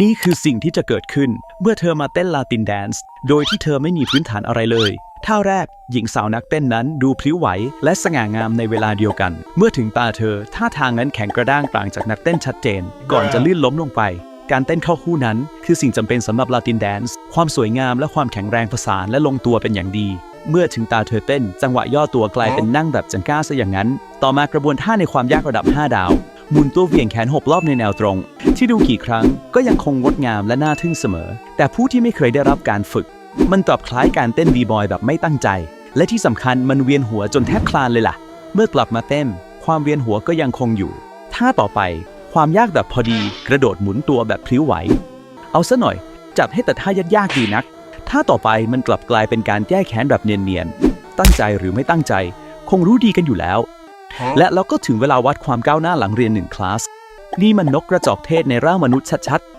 นี่คือสิ่งที่จะเกิดขึ้น เมื่อเธอมาเต้นลาตินแดนซ์โดยที่เธอไม่มีพื้นฐานอะไรเลยท่าแรก หญิงสาวนักเต้นนั้นดูพลิ้วไหว และสง่างามในเวลาเดียวกัน เมื่อถึงตาเธอ ท่าทางนั้นแข็งกระด้างต่างจากนักเต้นชัดเจน ก่อนจะลื่นล้มลงไป การเต้นเข้าคู่นั้น คือสิ่งจำเป็นสำหรับลาตินแดนซ์ความสวยงามและความแข็งแรงผสานและลงตัวเป็นอย่างดี เมื่อถึงตาเธอเต้น จังหวะย่อตัวกลายเป็นนั่งแบบจังก้าซะอย่างนั้น ต่อมากระบวนท่าในความยากระดับ 5 ดาวหมุนตัวเหวี่ยงแขนหกรอบในแนวตรง ที่ดูกี่ครั้งก็ยังคงงดงามและน่าทึ่งเสมอ แต่ผู้ที่ไม่เคยได้รับการฝึก มันกลับคล้ายการเต้นบีบอยแบบไม่ตั้งใจ และที่สำคัญมันเวียนหัวจนแทบคลานเลยล่ะ เมื่อกลับมาเต้นความเวียนหัวก็ยังคงอยู่ท่าต่อไป ความยากแบบพอดี กระโดดหมุนตัวแบบพลิ้วไหว เอาซะหน่อย จับให้แต่ท่ายากๆดีนัก ท่าต่อไปมันกลับกลายเป็นการแก้แค้นแบบเนียนๆ ตั้งใจหรือไม่ตั้งใจ คงรู้ดีกันอยู่แล้ว และเราก็ถึงเวลาวัดความก้าวหน้าหลังเรียนหนึ่งคลาส นี่มันนกกระจอกเทศในร่างมนุษย์ชัดๆ